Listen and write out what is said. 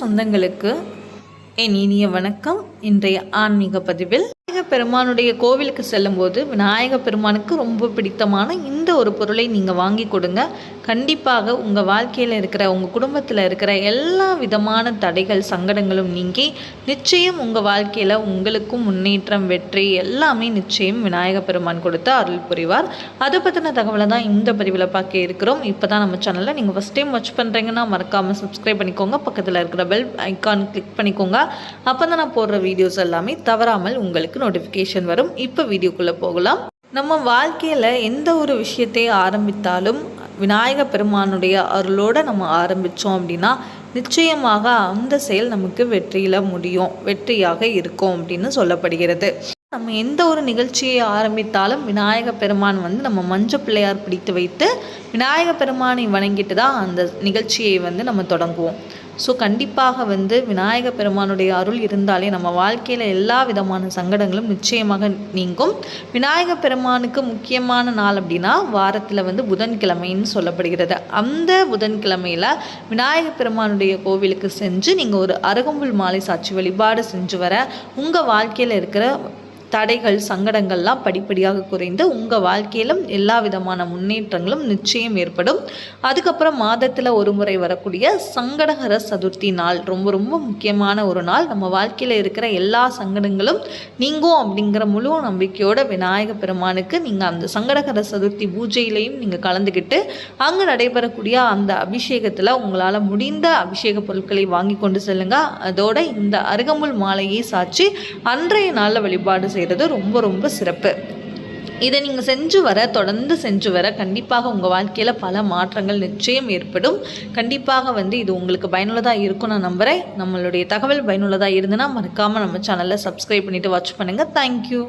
சொந்தங்களுக்கு என் இனிய வணக்கம். இன்றைய ஆன்மீக பதிவில் விநாயக பெருமானுடைய கோவிலுக்கு செல்லும்போது விநாயக பெருமானுக்கு ரொம்ப பிடித்தமான இந்த ஒரு பொருளை நீங்கள் வாங்கி கொடுங்க. கண்டிப்பாக உங்கள் வாழ்க்கையில் இருக்கிற உங்கள் குடும்பத்தில் இருக்கிற எல்லா விதமான தடைகள் சங்கடங்களும் நீங்கி நிச்சயம் உங்கள் வாழ்க்கையில் உங்களுக்கும் முன்னேற்றம் வெற்றி எல்லாமே நிச்சயம் விநாயக பெருமான் கொடுத்து அருள் புரிவார். அதை பற்றின தகவலை தான் இந்த பதிவில் பார்க்க இருக்கிறோம். இப்போ தான் நம்ம சேனலில் நீங்கள் ஃபஸ்ட் டைம் வாட்ச் பண்ணுறீங்கன்னா மறக்காமல் சப்ஸ்கிரைப் பண்ணிக்கோங்க. பக்கத்தில் இருக்கிற பெல் ஐக்கான் கிளிக் பண்ணிக்கோங்க. அப்போ தான் நான் போடுற வீடியோஸ் எல்லாமே தவறாமல் உங்களுக்கு நோட்டிஃபிகேஷன் வரும். இப்போ வீடியோக்குள்ளே போகலாம். நம்ம வாழ்க்கையில் எந்த ஒரு விஷயத்தை ஆரம்பித்தாலும் விநாயக பெருமானுடைய அருளோடு நம்ம ஆரம்பித்தோம் அப்படின்னா நிச்சயமாக அந்த செயல் நமக்கு வெற்றியில் முடியும். வெற்றியாக இருக்கும் அப்படின்னு சொல்லப்படுகிறது. நம்ம எந்த ஒரு நிகழ்ச்சியை ஆரம்பித்தாலும் விநாயக பெருமான் வந்து நம்ம மஞ்ச பிள்ளையார் பிடித்து வைத்து விநாயக பெருமானை வணங்கிட்டு தான் அந்த நிகழ்ச்சியை வந்து நம்ம தொடங்குவோம். ஸோ கண்டிப்பாக வந்து விநாயக பெருமானுடைய அருள் இருந்தாலே நம்ம வாழ்க்கையில் எல்லா விதமான சங்கடங்களும் நிச்சயமாக நீங்கும். விநாயக பெருமானுக்கு முக்கியமான நாள் அப்படின்னா வாரத்தில் வந்து புதன்கிழமைன்னு சொல்லப்படுகிறது. அந்த புதன்கிழமையில் விநாயக பெருமானுடைய கோவிலுக்கு செஞ்சு நீங்கள் ஒரு அருகம்புல் மாலை சாட்சி வழிபாடு செஞ்சு வர உங்கள் வாழ்க்கையில் இருக்கிற தடைகள் சங்கடங்கள்லாம் படிப்படியாக குறைந்து உங்கள் வாழ்க்கையிலும் எல்லா விதமான முன்னேற்றங்களும் நிச்சயம் ஏற்படும். அதுக்கப்புறம் மாதத்தில் ஒரு முறை வரக்கூடிய சங்கடகர சதுர்த்தி நாள். ரொம்ப ரொம்ப முக்கியமான ஒரு நாள். நம்ம வாழ்க்கையில் இருக்கிற எல்லா சங்கடங்களும் நீங்கும் அப்படிங்கிற முழு நம்பிக்கையோட விநாயக பெருமானுக்கு நீங்கள் அந்த சங்கடகர சதுர்த்தி பூஜையிலையும் நீங்கள் கலந்துக்கிட்டு அங்கே நடைபெறக்கூடிய அந்த அபிஷேகத்தில் உங்களால் முடிந்த அபிஷேக பொருட்களை வாங்கி கொண்டு செல்லுங்க. அதோட இந்த அருகம்புல் மாலையை சாட்சி அன்றைய நாளில் வழிபாடு செய்ய செய்கிறது ரொம்ப ரொம்ப சிறப்பு. இதை நீங்கள் செஞ்சு வர தொடர்ந்து செஞ்சு வர கண்டிப்பாக உங்கள் வாழ்க்கையில் பல மாற்றங்கள் நிச்சயம் ஏற்படும். கண்டிப்பாக வந்து இது உங்களுக்கு பயனுள்ளதாக இருக்கும் நான் நம்புகிறேன் நம்மளுடைய தகவல் பயனுள்ளதாக இருந்ததுன்னா மறக்காமல் நம்ம சேனலில் சப்ஸ்கிரைப் பண்ணிவிட்டு வாட்ச் பண்ணுங்கள் தேங்க்யூ